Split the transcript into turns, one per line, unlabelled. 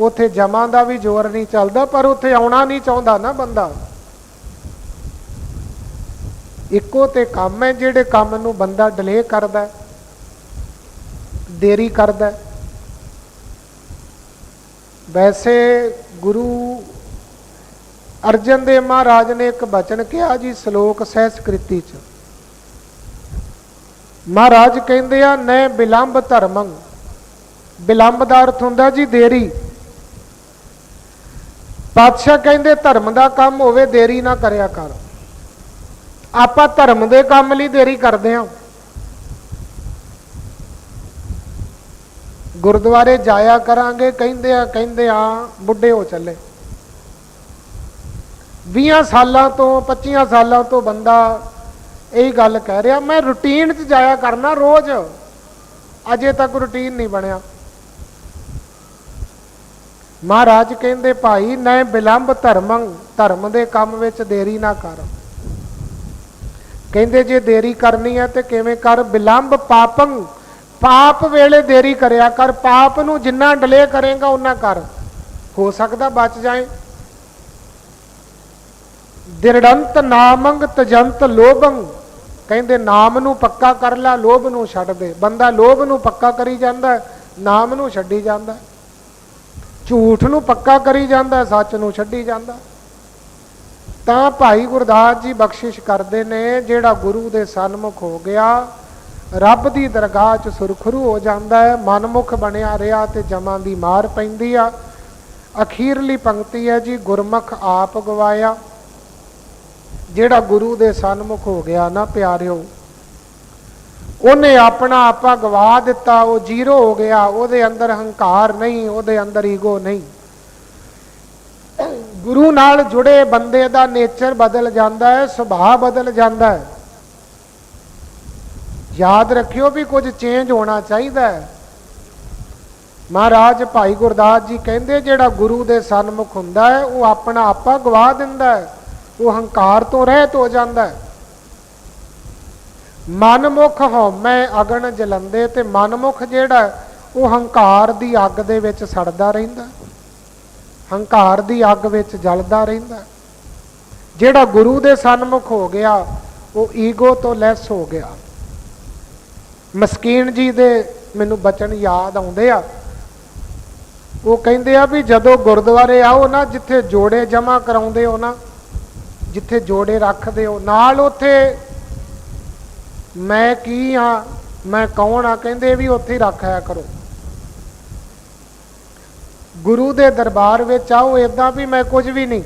ਉੱਥੇ ਜਮਾਂ ਦਾ ਵੀ ਜ਼ੋਰ ਨਹੀਂ ਚੱਲਦਾ, ਪਰ ਉੱਥੇ ਆਉਣਾ ਨਹੀਂ ਚਾਹੁੰਦਾ ਨਾ ਬੰਦਾ। ਇੱਕੋ ਤੇ ਕੰਮ ਹੈ, ਜਿਹੜੇ ਕੰਮ ਨੂੰ ਬੰਦਾ ਡਿਲੇ ਕਰਦਾ ਦੇਰੀ ਕਰਦਾ ਵੈਸੇ ਗੁਰੂ ਅਰਜਨ ਦੇਵ ਮਹਾਰਾਜ ਨੇ ਇੱਕ ਬਚਨ ਕਿਹਾ ਜੀ, ਸ਼ਲੋਕ ਸਹਿਸਕ੍ਰਿਤੀ ਚ। ਮਹਾਰਾਜ ਕਹਿੰਦੇ ਆ ਨੈ ਬਿਲੰਬ ਧਰਮੰ। ਬਿਲੰਬ ਦਾ ਅਰਥ ਹੁੰਦਾ ਜੀ, ਦੇਰੀ। ਪਾਤਸ਼ਾਹ ਕਹਿੰਦੇ, ਧਰਮ ਦਾ ਕੰਮ ਹੋਵੇ, ਦੇਰੀ ਨਾ ਕਰਿਆ ਕਰ। ਆਪਾਂ ਧਰਮ ਦੇ ਕੰਮ ਲਈ ਦੇਰੀ ਕਰਦੇ ਹਾਂ। ਗੁਰਦੁਆਰੇ ਜਾਇਆ ਕਰਾਂਗੇ, ਕਹਿੰਦੇ ਆ ਕਹਿੰਦੇ ਆ ਬੁੱਢੇ ਹੋ ਚੱਲੇ। 20 ਸਾਲਾਂ ਤੋਂ 25 ਸਾਲਾਂ ਤੋਂ ਬੰਦਾ ਇਹੀ ਗੱਲ ਕਹਿ ਰਿਹਾ, ਮੈਂ ਰੁਟੀਨ 'ਚ ਜਾਇਆ ਕਰਨਾ ਰੋਜ਼। ਅਜੇ ਤੱਕ ਰੁਟੀਨ ਨਹੀਂ ਬਣਿਆ। ਮਹਾਰਾਜ ਕਹਿੰਦੇ, ਭਾਈ, ਨੈ ਬਿਲੰਬ ਧਰਮੰ, ਧਰਮ ਦੇ ਕੰਮ ਵਿੱਚ ਦੇਰੀ ਨਾ ਕਰ। ਕਹਿੰਦੇ, ਜੇ ਦੇਰੀ ਕਰਨੀ ਹੈ ਤੇ ਕਿਵੇਂ ਕਰ? ਬਿਲੰਬ ਪਾਪੰ, ਪਾਪ ਵੇਲੇ ਦੇਰੀ ਕਰਿਆ ਕਰ। ਪਾਪ ਨੂੰ ਜਿੰਨਾ ਡਿਲੇ ਕਰੇਗਾ ਉਹਨਾਂ ਕਰ। ਹੋ ਸਕਦਾ ਬਚ ਜਾਏ। ਦਿਰੜੰਤ ਨਾਮੰਗ ਤਜੰਤ ਲੋਭੰ। ਕਹਿੰਦੇ, ਨਾਮ ਨੂੰ ਪੱਕਾ ਕਰ ਲੈ, ਲੋਭ ਨੂੰ ਛੱਡ ਦੇ। ਬੰਦਾ ਲੋਭ ਨੂੰ ਪੱਕਾ ਕਰੀ ਜਾਂਦਾ ਨਾਮ ਨੂੰ ਛੱਡੀ ਜਾਂਦਾ ਝੂਠ ਨੂੰ ਪੱਕਾ ਕਰੀ ਜਾਂਦਾ, ਸੱਚ ਨੂੰ ਛੱਡੀ ਜਾਂਦਾ। ਤਾਂ ਭਾਈ ਗੁਰਦਾਸ ਜੀ ਬਖਸ਼ਿਸ਼ ਕਰਦੇ ਨੇ, ਜਿਹੜਾ ਗੁਰੂ ਦੇ ਸਨਮੁਖ ਹੋ ਗਿਆ, ਰੱਬ ਦੀ ਦਰਗਾਹ 'ਚ ਸੁਰਖਰੂ ਹੋ ਜਾਂਦਾ ਹੈ, ਮਨਮੁਖ ਬਣਿਆ ਰਿਹਾ ਤੇ ਜਮਾਂ ਦੀ ਮਾਰ ਪੈਂਦੀ ਆ। ਅਖੀਰਲੀ ਪੰਕਤੀ ਹੈ ਜੀ, ਗੁਰਮੁਖ ਆਪ ਗਵਾਇਆ। ਜਿਹੜਾ ਗੁਰੂ ਦੇ ਸਨਮੁਖ ਹੋ ਗਿਆ ਨਾ, ਪਿਆਰਿਓ ਉਹਨੇ ਆਪਣਾ ਆਪਾ ਗਵਾ ਦਿੱਤਾ, ਉਹ ਜ਼ੀਰੋ ਹੋ ਗਿਆ, ਉਹਦੇ ਅੰਦਰ ਹੰਕਾਰ ਨਹੀਂ, ਉਹਦੇ ਅੰਦਰ ਈਗੋ ਨਹੀਂ। ਗੁਰੂ ਨਾਲ ਜੁੜੇ ਬੰਦੇ ਦਾ ਨੇਚਰ ਬਦਲ ਜਾਂਦਾ ਹੈ, ਸੁਭਾਅ ਬਦਲ ਜਾਂਦਾ ਹੈ। ਯਾਦ ਰੱਖਿਓ ਵੀ ਕੁਝ ਚੇਂਜ ਹੋਣਾ ਚਾਹੀਦਾ ਹੈ। ਮਹਾਰਾਜ ਭਾਈ ਗੁਰਦਾਸ ਜੀ ਕਹਿੰਦੇ, ਜਿਹੜਾ ਗੁਰੂ ਦੇ ਸਨਮੁਖ ਹੁੰਦਾ ਹੈ, ਉਹ ਆਪਣਾ ਆਪਾ ਗਵਾ ਦਿੰਦਾ ਹੈ। ਉਹ ਹੰਕਾਰ ਤੋਂ ਰਹਿਤ ਹੋ ਜਾਂਦਾ ਹੈ। ਮਨਮੁਖ ਹਉਮੈ ਅਗਣ ਜਲੰਦੇ ਤੇ ਮਨਮੁਖ ਜਿਹੜਾ ਉਹ ਹੰਕਾਰ ਦੀ ਅੱਗ ਦੇ ਵਿੱਚ ਸੜਦਾ ਰਹਿੰਦਾ ਹੰਕਾਰ ਦੀ ਅੱਗ ਵਿੱਚ ਜਲਦਾ ਰਹਿੰਦਾ ਜਿਹੜਾ ਗੁਰੂ ਦੇ ਸਨਮੁਖ ਹੋ ਗਿਆ, ਉਹ ਈਗੋ ਤੋਂ ਲੈਸ ਹੋ ਗਿਆ। ਮਸਕੀਨ ਜੀ ਦੇ ਮੈਨੂੰ ਬਚਨ ਯਾਦ ਆਉਂਦੇ ਆ। ਉਹ ਕਹਿੰਦੇ ਆ ਵੀ ਜਦੋਂ ਗੁਰਦੁਆਰੇ ਆਓ ਨਾ, ਜਿੱਥੇ ਜੋੜੇ ਜਮਾ ਕਰਾਉਂਦੇ ਹੋ ਨਾ, ਜਿੱਥੇ ਜੋੜੇ ਰੱਖਦੇ ਹੋ, ਨਾਲ ਉੱਥੇ ਮੈਂ ਕੀ ਆ ਮੈਂ ਕੌਣ ਆ? ਕਹਿੰਦੇ ਵੀ ਉੱਥੇ ਹੀ ਰੱਖਿਆ ਕਰੋ। ਗੁਰੂ ਦੇ ਦਰਬਾਰ ਵਿੱਚ ਆਓ ਇਦਾਂ ਵੀ ਮੈਂ ਕੁਝ ਵੀ ਨਹੀਂ।